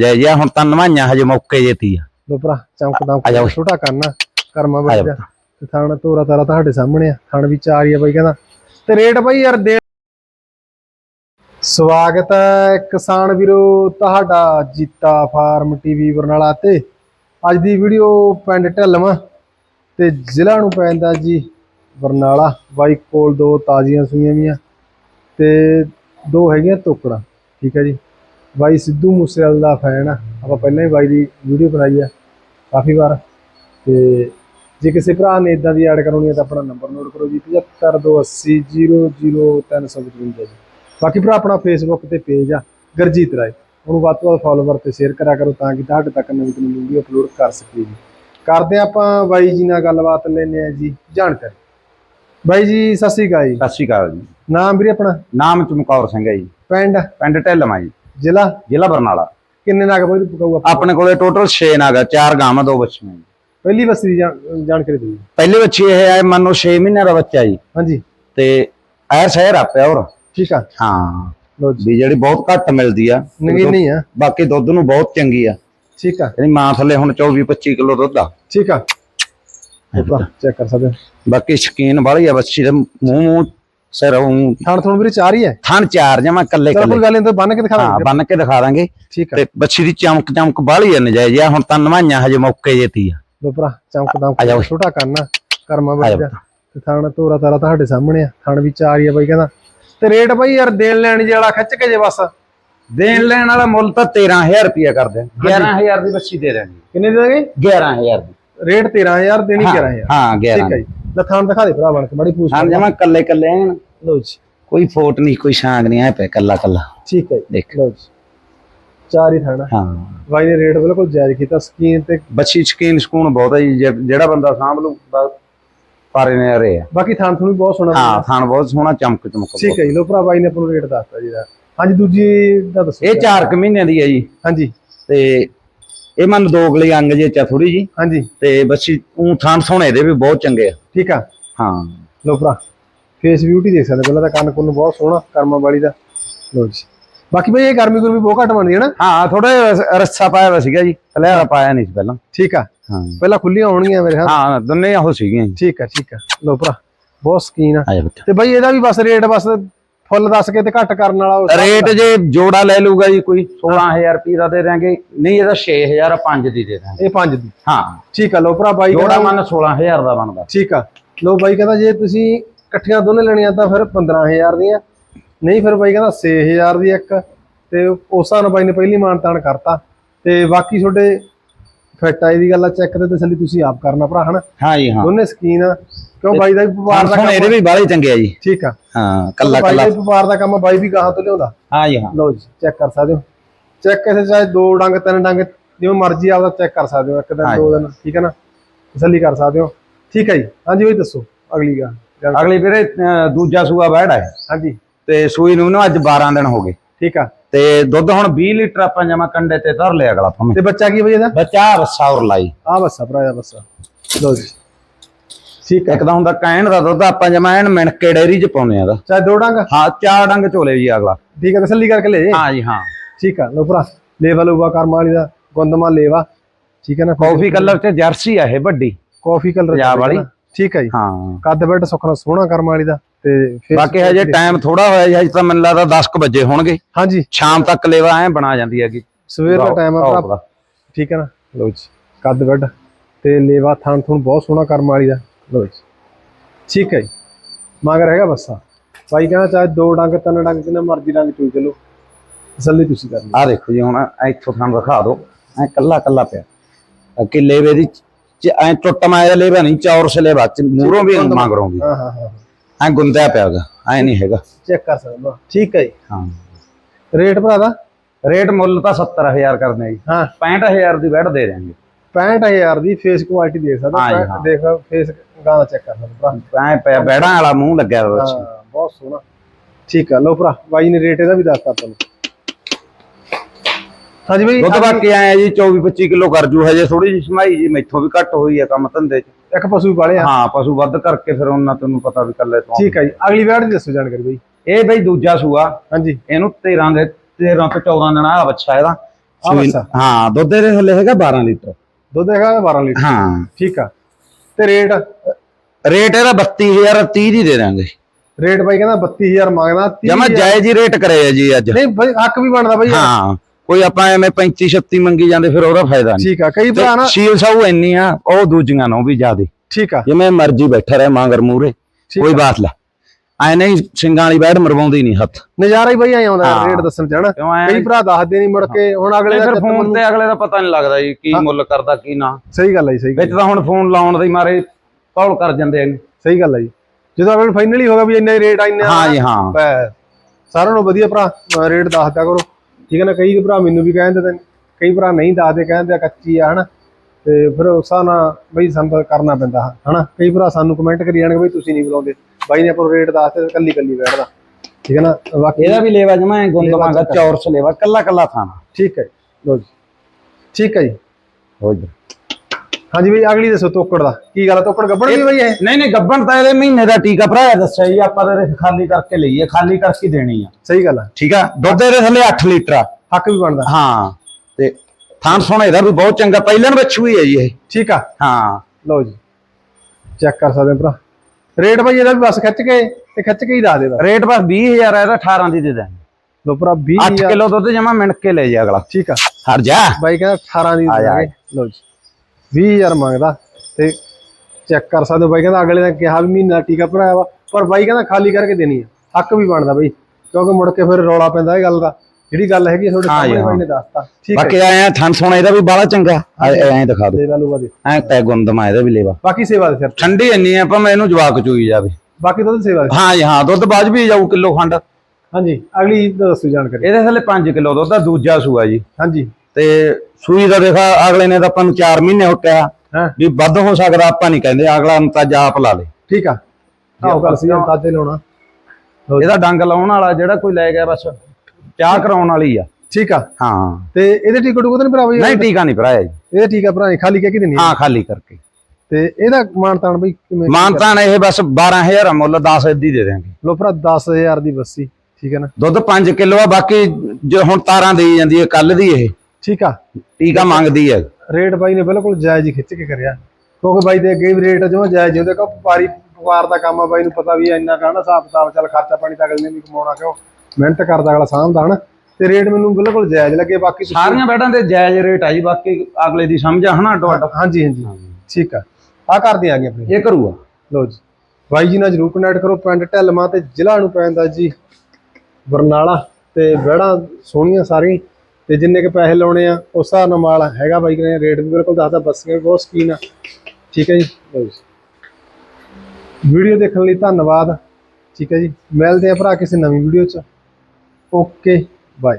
ਜੈ ਜੈ ਹੁਣ ਤਾਂ ਨਵਾਈਆਂ ਹਜੇ ਮੌਕੇ ਜੇਤੀ ਆ। ਲੋ ਭਰਾ ਚਮਕਦਾ ਆ ਜਾ। ਛੋਟਾ ਕਰਨਾ ਕਰਮਾ ਆ ਬਈ ਜਾ। ਤੇ ਥਾਣਾ ਤੋਰਾ ਤਾਰਾ ਤੁਹਾਡੇ ਸਾਹਮਣੇ ਆ। ਥਣ ਵੀ ਚਾਰ ਹੀ ਆ ਬਾਈ ਕਹਿੰਦਾ ਤੇ ਰੇਟ ਬਾਈ ਯਾਰ ਦੇ ਸਵਾਗਤ ਹੈ ਕਿਸਾਨ ਵੀਰੋ ਤੁਹਾਡਾ ਜੀਤਾ ਫਾਰਮ ਟੀਵੀ ਬਰਨਾਲਾ ਤੇ। ਅੱਜ ਦੀ ਵੀਡੀਓ ਪਿੰਡ ਢੱਲਵਾਂ ਤੇ ਜ਼ਿਲ੍ਹਾ ਨੂੰ ਪੈਂਦਾ ਜੀ ਬਰਨਾਲਾ। ਬਾਈ ਕੋਲ ਦੋ ਤਾਜ਼ੀਆਂ ਸੂਈਆਂ ਵੀਆਂ ਤੇ ਦੋ ਹੈਗੀਆਂ ਟੋਕੜਾਂ ਠੀਕ ਹੈ ਜੀ। ਬਾਈ ਸਿੱਧੂ ਮੂਸੇਵਾਲੇ ਦਾ ਫੈਨ ਆ। ਆਪਾਂ ਪਹਿਲਾਂ ਹੀ ਬਾਈ ਦੀ ਵੀਡੀਓ ਬਣਾਈ ਆ ਕਾਫੀ ਵਾਰ। ਤੇ ਜੇ ਕਿਸੇ ਭਰਾ ਨੇ ਇਦਾਂ ਦੀ ਐਡ ਕਰਾਉਣੀ ਹੈ ਤਾਂ ਆਪਣਾ ਨੰਬਰ ਨੋਟ ਕਰੋ ਜੀ 7528000355 ਜੀ। ਬਾਕੀ ਭਰਾ ਆਪਣਾ ਫੇਸਬੁੱਕ ਤੇ ਪੇਜ ਆ ਗਰਜੀਤ ਰਾਏ। ਉਹਨੂੰ ਵੱਧ ਤੋਂ ਵੱਧ ਫਾਲੋਵਰ ਤੇ ਸ਼ੇਅਰ ਕਰਿਆ ਕਰੋ ਤਾਂ ਕਿ ਤੁਹਾਡੇ ਤੱਕ ਨਵੀਂ ਤੋਂ ਨਵੀਂ ਵੀਡੀਓ ਅਪਲੋਡ ਕਰ ਸਕੀਏ ਜੀ। ਕਰਦੇ ਆਪਾਂ ਬਾਈ ਜੀ ਨਾਲ ਗੱਲਬਾਤ ਲੈਣੇ ਆ ਜੀ ਜਾਣਕਾਰੀ। ਬਾਈ ਜੀ ਸਤਿ ਸ੍ਰੀ ਅਕਾਲ ਜੀ। ਸਤਿ ਸ਼੍ਰੀ ਅਕਾਲ ਜੀ। ਨਾਮ ਵੀਰੇ ਆਪਣਾ? ਨਾਮ ਚਮਕੌਰ ਸਿੰਘ ਹੈ ਜੀ। ਪਿੰਡ? ਪਿੰਡ ਢਿੱਲਵਾਂ ਜੀ। ਜ਼ਿਲ੍ਹਾ? ਜ਼ਿਲ੍ਹਾ ਬਰਨਾਲਾ। ਕਿੰਨੇ ਨਾਗ ਬਾਈ ਪਕਾਊ ਆਪਾਂ? ਆਪਣੇ ਕੋਲੇ ਟੋਟਲ 6 ਨਾਗ ਆ ਚਾਰ ਗਾਵਾਂ ਦੋ ਬੱਚੀਆਂ ਜੀ। ਪਹਿਲੀ ਦੀ ਜਾਣ- ਜਾਣਕਾਰੀ ਦਿਓ। ਜੀ ਪਹਿਲੇ ਬੱਚੀ ਇਹ ਹੈ ਮੰਨ ਲਓ 6 ਮਹੀਨਿਆਂ ਦਾ ਬੱਚਾ ਜੀ। ਹਾਂਜੀ। ਤੇ ਐਰ ਸ਼ਹਿਰ ਆ ਪਿਓਰ। ਠੀਕ ਆ। ਹਾਂ। ਲੋ ਜੀ। ਵੀ ਜਿਹੜੀ ਬਹੁਤ ਘੱਟ ਮਿਲਦੀ ਆ। ਨਗੀਨੀ ਆ। ਬਾਕੀ ਦੁੱਧ ਨੂੰ ਬਹੁਤ ਚੰਗੀ ਆ। ਠੀਕ ਆ। ਇਹਦੀ ਮਾਂ ਥੱਲੇ ਹੁਣ 24 25 ਕਿਲੋ ਦੁੱਧ ਆ। ਠੀਕ ਆ। ਚੈੱਕ ਕਰ ਸਕਦੇ ਹੋ। ਬਾਕੀ ਸ਼ਕੀਨ ਵਾਲੀ ਆ ਬੱਚੀ ਦੇ ਮੂੰਹ ਮੂੰਹ ਸਿਰ ਊਂ ਥਾਣ ਥੋਣ ਵੀਰੇ ਚਾਰ ਹੀ ਹੈ। ਥਣ ਚਾਰ ਜਮਾ ਕੱਲੇ ਚਲ ਕੋਈ ਕੱਲੇ ਗੱਲ ਨਹੀਂ ਤਾਂ ਬੰਨ ਕੇ ਦਿਖਾ ਹਾਂ ਦਾਂਗੇ। ਬੰਨ ਕੇ ਦਿਖਾ ਦਾਂਗੇ। ਠੀਕ ਆ। ਤੇ ਬੱਚੀ ਦੀ ਚਮਕ ਚਮਕ ਬਾਹਲੀ ਆ ਨਜਾਇਜ਼। ਆ ਹੁਣ ਤਾਂ ਨਵਾਈਆਂ ਹਜੇ ਮੌਕੇ ਜੇਤੀ ਆ। ਲੋ ਭਰਾ ਚਮਕਦਾ ਆ ਜਾ ਓਏ। ਛੋਟਾ ਕਰਨਾ ਕਰਮਾ ਆ ਬਈ ਜਾ ਤੇ ਥਾਣ ਤੋਰਾ ਤਾਰਾ ਤੁਹਾਡੇ ਸਾਹਮਣੇ ਆ। ਥਾਣ ਵੀ ਚਾਰ ਹੀ ਆ ਬਾਈ ਕਹਿੰਦਾ। ਤੇ ਰੇਟ ਬਾਈ ਯਾਰ ਦੇਣ ਲੈਣ ਜਿਹੜਾ ਖਿੱਚ ਕੇ ਜੇ ਬਸ। ਦੇਣ ਲੈਣ ਵਾਲਾ ਮੁੱਲ ਤਾਂ 13000 ਰੁਪਇਆ ਕਰਦੇ 11000 ਦੀ ਬੱਚੀ ਦੇ ਦਾਂਗੇ ਕਿੰਨੇ ਦੇ ਦਾਂਗੇ 11000 ਦੀ। ਰੇਟ 13000 ਦੇਣੀ 11000 ਹਾਂ ਠੀਕ 11 ਹੈ ਜੀ। ਲੈ ਥਾਣ ਦਿਖਾ ਦੇ ਭਰਾ ਬਣ ਕੇ ਬੜੀ ਪੂਛ ਹਾਂ ਜਮਾ ਕੱਲੇ ਕੱਲੇ ਐਨ ਲੋ ਜੀ। ਕੋਈ ਫੋਟ ਨਹੀਂ ਕੋਈ ਛਾਂਗ ਨਹੀਂ ਐ ਪੈ ਕੱਲਾ ਕੱਲਾ ਠੀਕ ਹੈ ਦੇਖ। ਲੋ ਜੀ। ਚਾਰ ਹੀ ਥਾਣਾ। ਹਾਂ। ਬਾਈ ਨੇ ਰੇਟ ਬਿਲਕੁਲ ਜਾਇਜ਼ ਕੀਤਾ ਸਕੀਨ ਤੇ ਬੱਚੀ ਸ਼ਕੀਨ ਸਕੂਨ ਬਹੁਤ ਹੈ ਜਿਹੜਾ ਬੰਦਾ ਸਾਂਭ ਲੂ ਪਾਰੇ ਨੇ ਰਹੇ ਆ। ਬਾਕੀ ਥਾਣ ਵੀ ਬਹੁਤ ਸੋਹਣਾ ਹਾਂ ਥਣ ਬਹੁਤ ਸੋਹਣਾ ਚਮਕ ਚਮਕ ਠੀਕ ਹੈ ਜੀ। ਲੋ ਭਰਾ ਬਾਈ ਨੇ ਆਪਾਂ ਨੂੰ ਰੇਟ ਦੱਸਤਾ ਜੀ ਦਾ ਹਾਂਜੀ ਦੂਜੀ ਦਾ ਦੱਸੋ। ਇਹ 4 ਕੁ ਮਹੀਨਿਆਂ ਦੀ ਹੈ ਜੀ। ਹਾਂਜੀ। ਤੇ ਇਹ ਮਨ ਦੋਗਲੀ ਅੰਗ ਜੇ ਚਾ ਥੋੜੀ ਜੀ ਹਾਂਜੀ। ਤੇ ਬੱਚੀ ਉਹ ਥਣ ਸੋਹਣੇ ਇਹਦੇ ਵੀ ਬਹੁਤ ਚੰਗੇ ਆ। ਠੀਕ ਆ। ਹਾਂ। ਲੋ ਭਰਾ ਫੇਸ ਬਿਊਟੀ ਦੇਖ ਸਕਦੇ ਪਹਿਲਾਂ ਤਾਂ ਕੰਨ ਕੁੰਨ ਬਹੁਤ ਸੋਹਣਾ ਕਰਮਾ ਵਾਲੀ ਦਾ। ਲੋ ਜੀ। ਬਾਕੀ ਬਈ ਇਹ ਗਰਮੀ ਗੁਰਮੀ ਬਹੁਤ ਘੱਟ ਬਣਦੀ ਹੈ ਨਾ। ਹਾਂ ਥੋੜਾ ਰੱਸਾ ਪਾਇਆ ਹੋਇਆ ਸੀਗਾ ਜੀ। ਹਲਿਆਰਾ ਪਾਇਆ ਨਹੀਂ ਸੀ ਪਹਿਲਾਂ। ਠੀਕ ਆ। ਹਾਂ। ਪਹਿਲਾਂ ਖੁੱਲੀਆਂ ਹੋਣਗੀਆਂ ਮੇਰੇ ਖਿਆਲ ਹਾਂ ਦੋਨੇ ਉਹ ਸੀਗੀਆਂ ਠੀਕ ਆ ਠੀਕ ਆ। ਲੋ ਭਰਾ ਬਹੁਤ ਸਕੀਨ ਆ। ਤੇ ਬਈ ਇਹਦਾ ਵੀ ਬਸ ਰੇਟ ਬਸ ਫੁੱਲ ਦੱਸ ਕੇ ਤੇ ਘੱਟ ਕਰਨ ਵਾਲਾ ਰੇਟ ਜੇ ਜੋੜਾ ਲੈ ਲੂਗਾ ਜੀ ਕੋਈ? 16000 ਰੁਪਏ ਦਾ ਦੇ ਦਾਂਗੇ ਨਹੀਂ ਇਹਦਾ 6000 5 ਦੀ ਦੇ ਦਾਂਗੇ ਇਹ ਪੰਜ ਦੀ। ਹਾਂ। ਠੀਕ ਆ ਲੋ ਭਰਾ ਬਾਈ ਜੋੜਾ ਮਨ 16000 ਦਾ ਬਣਦਾ। ਠੀਕ ਆ। ਲੋ ਬਾਈ ਕਹਿੰਦਾ ਜੇ ਤੁਸੀਂ ਇਕੱਠੀਆਂ ਦੋਨੇ ਲੈਣੀਆਂ ਤਾਂ ਫਿਰ 15000 ਦੀਆਂ। ਨਹੀਂ ਫਿਰ ਬਾਈ ਕਹਿੰਦਾ 6000 ਦੀ ਇੱਕ। ਤੇ ਉਸ ਨਾਲ ਬਾਈ ਨੇ ਪਹਿਲੀ ਮਾਨਤਾਨ ਕਰਤਾ। ਤੇ ਬਾਕੀ ਤੁਹਾਡੇ ਫਿੱਟ ਆਈ ਦੀ ਗੱਲ ਆ ਚੈੱਕ ਤੇ ਤਸੱਲੀ ਤੁਸੀਂ ਆਪ ਕਰਨਾ ਭਰਾ ਹਨਾ? ਹਾਂ ਜੀ ਹਾਂ। ਦੋਨੇ ਸਕੀਨ ਆ। ਕਿਉਂ ਬਾਈ ਦਾ ਵੀ ਵਪਾਰ ਦਾ ਕੰਮ ਇਹਦੇ ਵੀ ਬਾਹਲੇ ਚੰਗੇ ਆ ਜੀ। ਠੀਕ ਆ। ਹਾਂ ਕੱਲਾ ਬਾਈ ਦਾ ਕੱਲਾ ਵੀ ਵਪਾਰ ਦਾ ਕੰਮ ਬਾਈ ਵੀ ਗਾਹਾਂ ਤੋਂ ਲਿਆਉਂਦਾ? ਹਾਂ ਜੀ ਹਾਂ। ਲਓ ਜੀ ਚੈੱਕ ਕਰ ਸਕਦੇ ਹੋ। ਚੈੱਕ ਕਿਸੇ ਚਾਹੇ ਦੋ ਡੰਗ ਤਿੰਨ ਡੰਗ ਜਿਵੇਂ ਮਰਜ਼ੀ ਆਪਦਾ ਚੈੱਕ ਕਰ ਸਕਦੇ ਹੋ ਇੱਕ ਦਿਨ ਦੋ ਦਿਨ ਠੀਕ ਹੈ ਨਾ? ਤਸੱਲੀ ਕਰ ਸਕਦੇ ਹੋ। ਠੀਕ ਹੈ ਜੀ। ਹਾਂਜੀ ਬਈ ਦੱਸੋ ਅਗਲੀ ਗੱਲ ਅਗਲੀ ਵੀਰੇ ਅਹ, ਦੂਜਾ ਸੂਆ ਬੈੜ ਹੈ। ਹਾਂਜੀ। ਤੇ ਸੂਈ ਨੂੰ ਨਾ ਅੱਜ 12 ਦਿਨ ਹੋ ਗਏ। ਠੀਕ ਆ। ਤੇ ਦੁੱਧ ਹੁਣ 20 ਲੀਟਰ ਆਪਾਂ ਜਮਾ ਕੰਡੇ ਤੇ ਧਰ ਲਿਆ ਅਗਲਾ ਭਾਵੇਂ। ਤੇ ਬੱਚਾ ਕੀ ਬਈ ਇਹਦਾ? ਬੱਚਾ ਬੱਸਾ ਉਰ ਲਾਈ ਆ ਬੱਸਾ ਭਰਾ ਦਾ ਬੱਸਾ। ਲਓ ਜੀ। ਠੀਕ ਹੈ। ਇੱਕ ਤਾਂ ਹੁੰਦਾ ਕਹਿਣ ਦਾ ਦੁੱਧ ਆਪਾਂ ਜਮਾ ਐਨ ਮਿਣਕੇ ਡੇਰੀ ਚ ਪਾਉਨੇ ਆ ਦਾ ਚਾਹੇ ਦੋ ਡੰਗ? ਹਾਂ ਚਾਰ ਡੰਗ ਝੋਲੇ ਜੀ ਅਗਲਾ। ਠੀਕ ਹੈ ਤਸੱਲੀ ਕਰਕੇ ਲੈ ਜੇ। ਹਾਂ ਜੀ ਹਾਂ। ਠੀਕ ਆ ਲਓ ਭਰਾ ਲੇਵਾ ਲੂਵਾ ਕਰਮ ਵਾਲੀ ਦਾ ਗੁੰਦਮਾ ਲੇਵਾ। ਠੀਕ ਹੈ ਨਾ ਕਾਫੀ ਕਲਰ ਚ ਜਰਸੀ ਆ ਇਹ ਵੱਡੀ। ਕਾਫੀ ਕਲਰ ਪੰਜਾਬ ਵਾਲੀ। ਠੀਕ ਹੈ ਜੀ। ਹਾਂ। ਕੱਦ ਬੈਡ ਸੁਖਣਾ ਸੋਹਣਾ ਕਰਮ ਵਾਲੀ ਦਾ ਤੇ ਫਿਰ ਬਾਕੀ ਹਜੇ ਟਾਈਮ ਥੋੜਾ ਹੋਇਆ ਜੀ ਹਜੇ ਤਾਂ ਮੈਨੂੰ ਲੱਗਦਾ 10 ਕੁ ਵਜੇ ਹੋਣਗੇ। ਹਾਂਜੀ। ਸ਼ਾਮ ਤੱਕ ਲੇਵਾ ਐ ਬਣਾ ਜਾਂਦੀ ਹੈਗੀ। ਸਵੇਰ ਦਾ ਟਾਈਮ ਆ ਭਰਾ। ਠੀਕ ਹੈ ਨਾ। ਲਓ ਜੀ। ਕੱਦ ਬੈਡ ਤੇ ਲੇਵਾ ਥਣ ਥਣ ਬਹੁਤ ਸੋਹਣਾ ਕਰਮ ਵਾਲੀ ਦਾ। ਲਓ ਜੀ। ਠੀਕ ਹੈ ਜੀ। ਮਗਰ ਹੈਗਾ ਬੱਸਾ। ਬਾਈ ਕਹਿੰਦਾ ਚਾਹੇ ਦੋ ਡੰਗ ਤਿੰਨ ਡੰਗ ਕਿੰਨਾ ਮਰਜ਼ੀ ਡੰਗ ਚੋਈ ਚਲੋ। ਤਸੱਲੀ ਤੁਸੀਂ ਕਰ ਲਓ। ਆ ਦੇਖੋ ਜੀ ਹੁਣ ਇੱਥੋਂ ਤੁਹਾਨੂੰ ਦਿਖਾ ਦਿਓ। ਐ ਕੱਲਾ ਕੱਲਾ ਪਿਆ। ਕਿ ਲੇਵੇ ਦੀ ਐ ਟੁੱਟ ਮਾਇਆ ਲੇਵਾ ਨਹੀਂ ਚੌਰ ਸਲੇਵਾ ਚ। ਮੂਰੋਂ ਵੀ ਮੰਗਰੋਂ ਵੀ। ਹਾਂ ਹਾਂ ਹਾਂ। ਐ ਗੁੰਦਿਆ ਪਿਆਗਾ ਐ ਨਹੀਂ ਹੈਗਾ। ਚੈੱਕ ਕਰ ਸਕਦੇ ਠੀਕ ਹੈ ਜੀ। ਹਾਂ। ਰੇਟ ਭਰਾ ਦਾ ਰੇਟ ਮੁੱਲ ਤਾਂ 70000 ਕਰਦੇ ਆ ਜੀ। ਹਾਂ। 65000 ਦੀ ਬੈਡ ਦੇ ਦੇਣਗੇ 65000 ਦੀ ਫੇਸ ਕੁਆਲਿਟੀ ਦੇਖ ਸਕਦੇ। ਦੇਖ ਫੇਸ ਗਾਂ ਦਾ ਚੈੱਕ ਕਰ ਹੋ ਭਰਾ। ਐ ਪਿਆ ਬੈੜਾਂ ਵਾਲਾ ਮੂੰਹ ਲੱਗਿਆ ਹੋਇਆ ਵਿੱਚ। ਹਾਂ ਬਹੁਤ ਸੋਹਣਾ। ਠੀਕ ਆ ਲਓ ਭਰਾ ਬਾਈ ਨੇ ਰੇਟ ਇਹਦਾ ਵੀ ਦੱਸਤਾ ਆਪਾਂ ਨੂੰ ਹਾਂਜੀ ਬਾਈ ਦੁੱਧ ਬਾਕੀ ਆਇਆ ਜੀ 24 25 ਕਿਲੋ ਕਰ ਜੂ ਹਜੇ ਥੋੜੀ ਜਿਹੀ ਸਮਾਈ ਜੀ ਮੈਥੋਂ ਵੀ ਘੱਟ ਹੋਈ ਆ ਕੰਮ ਧੰਦੇ 'ਚ। ਇੱਕ ਪਸ਼ੂ ਵਾਲੇ ਆ ਹਾਂ ਪਸ਼ੂ ਵੱਧ ਕਰਕੇ ਫਿਰ ਉਹਨਾਂ ਤੈਨੂੰ ਪਤਾ ਵੀ ਕੱਲੇ ਤੋਂ ਠੀਕ ਆ ਜੀ ਅਗਲੀ ਵਾਰ ਦੀ ਦੱਸੋ ਜਾਣਕਾਰੀ ਬਾਈ। ਇਹ ਬਈ ਦੂਜਾ ਸੂਆ। ਹਾਂਜੀ। ਇਹਨੂੰ 13 ਦੇ 13 ਤੋਂ 14 ਦਿਨ ਆ ਬੱਚਾ ਇਹਦਾ। ਆ ਸੂਈ- ਹਾਂ ਦੁੱਧ ਦੇ ਥੱਲੇ ਹੈਗਾ 12 ਲੀਟਰ। ਦੁੱਧ ਹੈਗਾ 12 ਲੀਟਰ। ਹਾਂ। ਠੀਕ ਆ। ਤੇ ਰੇਟ? ਰੇਟ ਇਹਦਾ 32000 30 ਦੀ ਦੇ ਦਾਂਗੇ ਰੇਟ ਬਾਈ ਕਹਿੰਦਾ 32000 ਮੰਗਦਾ 30 ਜਮਾ ਜਾਇਜ਼ ਹੀ ਰੇਟ ਕਰਿਆ ਜੀ ਅੱਜ। ਨਹੀਂ ਬਾਈ ਹੱਕ ਵੀ ਬਣਦਾ ਬਾਈ ਹਾਂ ਕੋਈ ਆਪਾਂ ਐਵੇਂ 35 36 ਮੰਗੀ ਜਾਂਦੇ ਫਿਰ ਉਹਦਾ ਫਾਇਦਾ ਨਹੀਂ। ਠੀਕ ਆ ਕਈ ਭਰਾ ਨਾ ਸੀਲ ਸਾਊ ਇੰਨੀ ਆ ਉਹ ਦੂਜੀਆਂ ਨਾਲੋਂ ਵੀ ਜ਼ਿਆਦੇ। ਠੀਕ ਆ। ਜਿਵੇਂ ਮਰਜ਼ੀ ਬੈਠਾ ਰਹੇ ਮਾਂਗਰ ਮੂਰੇ ਕੋਈ ਬਾਤ ਲੈ। ਐ ਨਹੀਂ ਸਿੰਘਾਂ ਵਾਲੀ ਬੈਠ ਮਰਵਾਉਂਦੀ ਨਹੀਂ ਹੱਥ। ਨਜ਼ਾਰਾ ਹੀ ਬਾਈ ਆਈ ਆਉਂਦਾ। ਰੇਟ ਦੱਸਣ ਚ ਹਨਾ? ਐ ਕਈ ਭਰਾ ਦੱਸਦੇ ਨਹੀਂ ਮੁੜ ਕੇ ਹੁਣ ਅਗਲੇ ਦਾ ਫੋਨ ਤੇ ਅਗਲੇ ਦਾ ਪਤਾ ਨਹੀਂ ਲੱਗਦਾ ਜੀ ਕੀ ਮੁੱਲ ਕਰਦਾ ਕੀ ਨਾ। ਸਹੀ ਗੱਲ ਹੈ ਜੀ, ਸਹੀ ਗੱਲ ਵਿੱਚ ਤਾਂ ਹੁਣ ਫੋਨ ਲਾਉਣ ਦੇ ਮਾਰੇ ਕੌਲ ਕਰ ਜਾਂਦੇ ਨੇ ਸਹੀ ਗੱਲ ਹੈ ਜੀ। ਜਦੋਂ ਅਗਲੇ ਫਾਈਨਲੀ ਹੋਗਾ ਵੀ ਇੰਨਾ ਰੇਟ ਆ ਇੰਨਾ ਹਾਂ ਜੀ ਹਾਂ। ਸਾਰਿਆਂ ਨੂੰ ਵਧੀਆ ਭਰਾ ਰੇਟ ਦੱਸ ਦਿਆ ਕਰੋ। ਠੀਕ ਹੈ ਨਾ ਕਈ ਭਰਾ ਮੈਨੂੰ ਵੀ ਕਹਿੰਦੇ ਨੇ ਕਈ ਭਰਾ ਨਹੀਂ ਦੱਸਦੇ ਕਹਿੰਦੇ ਕੱਚੀ ਆ ਹਨਾ। ਤੇ ਫਿਰ ਉਸ ਨਾਲ ਬਈ ਤਾਂ ਕਰਨਾ ਪੈਂਦਾ ਹਨਾ। ਕਈ ਭਰਾ ਸਾਨੂੰ ਕਮੈਂਟ ਕਰੀ ਜਾਣਗੇ ਬਈ ਤੁਸੀਂ ਨਹੀਂ ਬੁਲਾਉਂਦੇ। ਬਾਈ ਨੇ ਆਪਾਂ ਨੂੰ ਰੇਟ ਦੱਸਦੇ ਕੱਲੀ ਕੱਲੀ ਬੈਠਦਾ। ਠੀਕ ਹੈ ਨਾ ਬਾਕੀ ਇਹਦਾ ਵੀ ਲੇਵਾ ਜਮਾ ਗੁੰਦ ਲੇਵਾ ਮੰਗਾ ਚੱਕਰ। ਚੌਰਸ ਲੇਵਾ ਕੱਲਾ ਕੱਲਾ ਥਾਣਾ ਠੀਕ ਹੈ ਲਓ ਜੀ। ਠੀਕ ਹੈ ਜੀ। ਹੋ ਜੀ। ਹਾਂਜੀ ਬਈ ਅਗਲੀ ਦੱਸੋ ਤੋਕੜ ਦਾ। ਕੀ ਗੱਲ ਆ, ਤੋਕੜ ਗੱਬੜ ਵੀ ਬਈ ਇਹ? ਨਹੀਂ ਨਹੀਂ ਗੱਬਣ ਤਾਂ ਇਹਦੇ ਮਹੀਨੇ ਦਾ ਟੀਕਾ ਭਰਾਇਆ ਦੱਸਿਆ ਜੀ ਆਪਾਂ ਤਾਂ ਇਹਦੇ ਖਾਲੀ ਕਰਕੇ ਲਈਏ ਖਾਲੀ ਕਰਕੇ ਦੇਣੀ ਆ। ਸਹੀ ਗੱਲ ਆ। ਠੀਕ ਆ? ਦੁੱਧ ਇਹਦੇ ਥੱਲੇ 8 ਲੀਟਰ ਆ। ਹੱਕ ਵੀ ਬਣਦਾ। ਹਾਂ ਤੇ ਥਾਂ ਸੋਹਣਾ ਇਹਦਾ ਵੀ ਬਹੁਤ ਚੰਗਾ ਪਹਿਲਾਂ ਬੱਚੂ ਹੀ ਹੈ ਜੀ ਇਹ। ਠੀਕ ਆ। ਹਾਂ। ਲਓ ਜੀ ਚੈੱਕ ਕਰ ਸਕਦੇ ਭਰਾ। ਰੇਟ ਭਾਈ ਇਹਦਾ ਵੀ ਬਸ ਖਿੱਚ ਕੇ ਤੇ ਖਿੱਚ ਕੇ ਹੀ ਦੱਸ ਦੇਦਾ ਰੇਟ ਬਸ 20000 ਹੈ ਇਹਦਾ 18 ਦੀ ਦੇ ਦਾਂਗੇ। ਲੋ ਭਰਾ 8 20000 ਕਿਲੋ ਦੁੱਧ ਜਮਾ ਮਿਣ ਕੇ ਲੈ ਜਾ ਅਗਲਾ। ਠੀਕ ਆ। ਹਟ ਜਾ। ਬਾਈ ਕਹਿੰਦਾ 18 ਦੀ ਜਾ। ਦੇਵਾਂਗੇ ਲਓ ਜੀ। 20000 ਮੰਗਦਾ ਤੇ ਚੈੱਕ ਕਰ ਸਕਦੇ ਹੋ ਬਾਈ। ਕਹਿੰਦਾ ਅਗਲੇ ਨੇ ਕਿਹਾ ਵੀ ਮਹੀਨਾ ਟੀਕਾ ਭਰਾਇਆ ਵਾ ਪਰ ਬਾਈ ਕਹਿੰਦਾ ਖਾਲੀ ਕਰਕੇ ਦੇਣੀ ਆ। ਹੱਕ ਵੀ ਬਣਦਾ ਬਾਈ ਕਿਉਂਕਿ ਮੁੜ ਕੇ ਫਿਰ ਰੌਲਾ ਪੈਂਦਾ ਇਹ ਗੱਲ ਦਾ। ਜਿਹੜੀ ਗੱਲ ਹੈਗੀ ਤੁਹਾਡੇ ਸਾਹਮਣੇ ਬਾਈ। ਨੇ ਦੱਸਤਾ। ਠੀਕ ਹੈ। ਬਾਕੀ ਆਇਆ ਥਣ ਸੋਹਣਾ ਇਹਦਾ ਵੀ ਬਾਲਾ ਚੰਗਾ। ਐ- ਐਂ ਦਿਖਾ ਦੋ ਦੇ ਵਾਲੂਗਾ ਦੇ ਐ ਗੁੰਦਮਾ ਇਹਦਾ ਵੀ ਲੇਵਾ ਬਾਕੀ ਸੇਵਾ ਦੇ ਸਿਰ ਤੇ। ਠੰਡੀ ਇੰਨੀ ਆ ਪਰ ਮੈਨੂੰ ਜਵਾਕ ਚੂਈ ਜਾਵੇ। ਬਾਕੀ ਦੁੱਧ ਸੇਵਾ ਦੇ। ਹਾਂ ਜੀ ਹਾਂ ਦੁੱਧ ਬਾਜ ਵੀ ਜਾਊ ਕਿਲੋ ਖੰਡ। ਹਾਂਜੀ ਅਗਲੀ ਦੱਸੋ ਜਾਣਕਾਰੀ। ਇਹਦੇ ਥੱਲੇ 5 ਕਿਲੋ ਦੁੱਧ ਆ ਦੂਜਾ ਸੂਆ ਜੀ। ਹਾਂਜੀ। ਤੇ ਸੂਈ ਦਾ ਦੇਖਾ ਅਗਲੇ ਨੇ ਤਾਂ ਆਪਾਂ ਨੂੰ 4 ਮਹੀਨੇ ਹਾਂ? ਵੀ ਵੱਧ ਹੋ ਸਕਦਾ ਆਪਾਂ ਨਹੀਂ ਕਹਿੰਦੇ ਅਗਲਾ ਅੰਤਾਜਾ ਆਪ ਲਾ ਲੇ। ਠੀਕ ਆ। ਆਓ ਗੱਲ ਸੀ ਅੰਦਾਜ਼ੇ ਲਾਉਣਾ। ਇਹਦਾ ਡੰਗ ਲਾਉਣ ਵਾਲਾ ਜਿਹੜਾ ਕੋਈ ਲੈ ਗਿਆ ਬਸ ਚਾਹ ਕਰਾਉਣ ਵਾਲੀ ਆ। ਠੀਕ ਆ। ਹਾਂ। ਤੇ ਇਹਦੇ ਟਿਕਟ ਟੁਕਟ ਨਹੀਂ ਭਰਾ ਬਈ ਨਹੀਂ ਟੀਕਾ ਨਹੀਂ ਭਰਾਇਆ ਜੀ। ਇਹਦੇ ਠੀਕ ਆ ਭਰਾ ਖਾਲੀ ਕਹਿ ਕੇ ਦਿੰਨੀ। ਹਾਂ ਖਾਲੀ ਕਰਕੇ। ਤੇ ਇਹਦਾ ਮਾਨਤਾਨ ਬਈ ਕਿਵੇਂ ਮਾਨਤਾਨ ਇਹ ਬਸ 12000 ਆ ਮੁੱਲ 10 ਇੱਦੀ ਦੇ ਦਿਆਂਗੇ। ਲੋ ਭਰਾ 10000 ਦੀ ਬੱਸੀ ਠੀਕ ਹੈ ਨਾ। ਦੁੱਧ 5 ਕਿਲੋ ਆ ਬਾਕੀ ਜੋ ਹੁਣ ਤਾਰਾਂ ਦੇਈ ਜਾਂਦੀ ਹੈ ਕੱਲ ਦੀ ਇਹ। ਠੀਕ ਆ? ਟੀਕਾ ਮੰਗਦੀ ਹੈ ਰੇਟ ਬਾਈ ਨੇ ਬਿਲਕੁਲ ਜਾਇਜ਼ ਹੀ ਖਿੱਚ ਕੇ ਕਰਿਆ। ਕਿਉਂਕਿ ਬਾਈ ਦੇ ਅੱਗੇ ਵੀ ਰੇਟ ਜਮਾ ਜਾਇਜ਼ ਹੁੰਦੇ ਕੋ ਵਪਾਰੀ ਵਪਾਰ ਦਾ ਕੰਮ ਆ ਬਾਈ ਨੂੰ ਪਤਾ ਵੀ ਇੰਨਾ ਕਾਹਨਾ ਹਿਸਾਬ ਕਿਤਾਬ ਚੱਲ ਖਰਚਾ ਪਾਣੀ ਤਾਂ ਅਗਲੇ ਨੇ ਵੀ ਕਮਾਉਣਾ ਕਿਉਂ? ਮਿਹਨਤ ਕਰਦਾ ਅਗਲਾ ਸਾਂਭਦਾ ਹਨਾ? ਤੇ ਰੇਟ ਮੈਨੂੰ ਬਿਲਕੁਲ ਜਾਇਜ਼ ਲੱਗੇ ਬਾਕੀ ਸਾਰੀਆਂ ਬੈਡਾਂ ਦੇ ਜਾਇਜ਼ ਰੇਟ ਆ ਜੀ ਬਾਕੀ ਅਗਲੇ ਦੀ ਸਮਝ ਆ ਹਨਾ ਅੱਡ ਹਾਂਜੀ ਹਾਂਜੀ। ਠੀਕ ਆ। ਆ ਕਰਦੇ ਆਗੇ ਆਪਣੀ। ਇਹ ਕਰੂਗਾ। ਲੋ ਜੀ। ਬਾਈ ਜੀ ਨਾਲ ਜਰੂਰ ਕਨੈਕਟ ਕਰੋ ਪਿੰਡ ਢਲਮਾ ਤੇ ਜ਼ਿਲ੍ਹਾ ਨੂੰ ਪੈਂਦਾ ਜੀ ਬਰਨਾਲਾ ਤੇ ਵਿਹੜਾਂ ਸੋਹਣੀਆਂ ਸਾਰੀਆਂ। ਤੇ ਜਿੰਨੇ ਕੇ ਪੈਸੇ ਲਾਉਣੇ ਆ, ਉਸ ਹਿਸਾਬ ਨਾਲ ਮਾਲ ਹੈਗਾ ਬਾਈ ਨੇ ਰੇਟ ਵੀ ਬਿਲਕੁਲ ਦੱਸਦਾ, ਬੱਸੀਆਂ ਵੀ ਬਹੁਤ ਸਕੀਨ ਆ। ਠੀਕ ਹੈ ਜੀ? ਜੀ। ਵੀਡੀਓ ਦੇਖਣ ਲਈ ਧੰਨਵਾਦ। ਠੀਕ ਹੈ ਜੀ? ਮਿਲਦੇ ਆ ਭਰਾ ਕਿਸੇ ਨਵੀਂ ਵੀਡੀਓ ਚ। Okay, bye.